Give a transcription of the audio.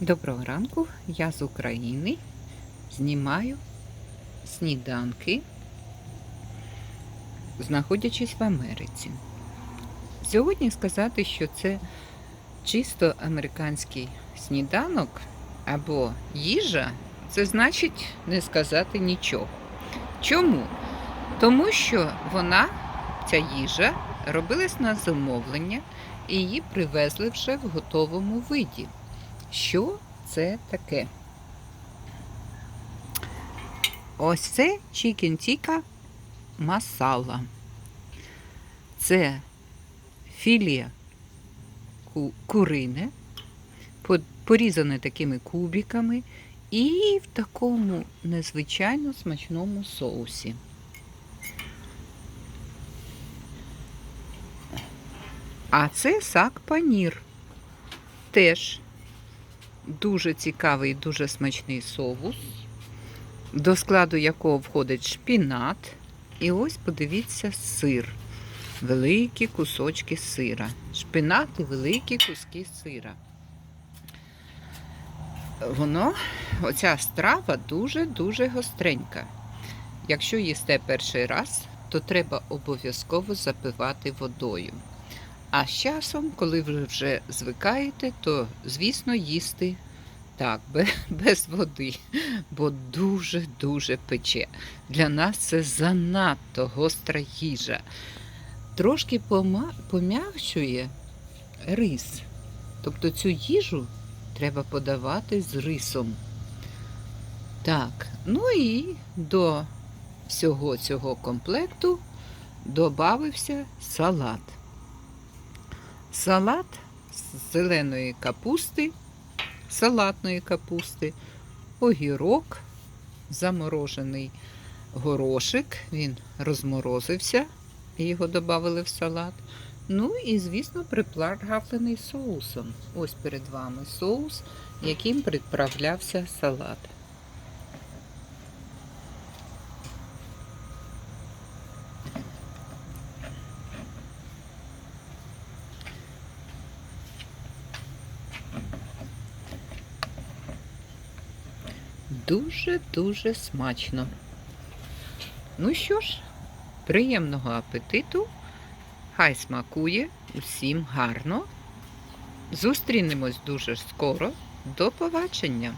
Доброго ранку, я з України. Знімаю сніданки, знаходячись в Америці. Сьогодні сказати, що це чисто американський сніданок або їжа, це значить не сказати нічого. Чому? Тому що вона, ця їжа, робилась на замовлення і її привезли вже в готовому виді. Що це таке? Ось це чікен тіка масала. Це філе ку- курине, порізане такими кубиками і в такому незвичайно смачному соусі. А це сак панір. Теж дуже цікавий, дуже смачний соус, до складу якого входить шпінат. І ось подивіться сир. Великі кусочки сира. Шпинат і великі куски сира. Воно, оця страва дуже-дуже гостренька. Якщо їсте перший раз, то треба обов'язково запивати водою. А з часом, коли ви вже звикаєте, то, звісно, їсти так, без води, бо дуже-дуже пече. Для нас це занадто гостра їжа. Трошки пом'якшує рис. Тобто цю їжу треба подавати з рисом. Так, ну і до всього цього комплекту додався салат. Салат з зеленої капусти, салатної капусти, огірок, заморожений горошик, він розморозився, його додали в салат. Ну і, звісно, приправлений соусом. Ось перед вами соус, яким приправлявся салат. Дуже-дуже смачно. Ну що ж, приємного апетиту. Хай смакує усім гарно. Зустрінемось дуже скоро. До побачення!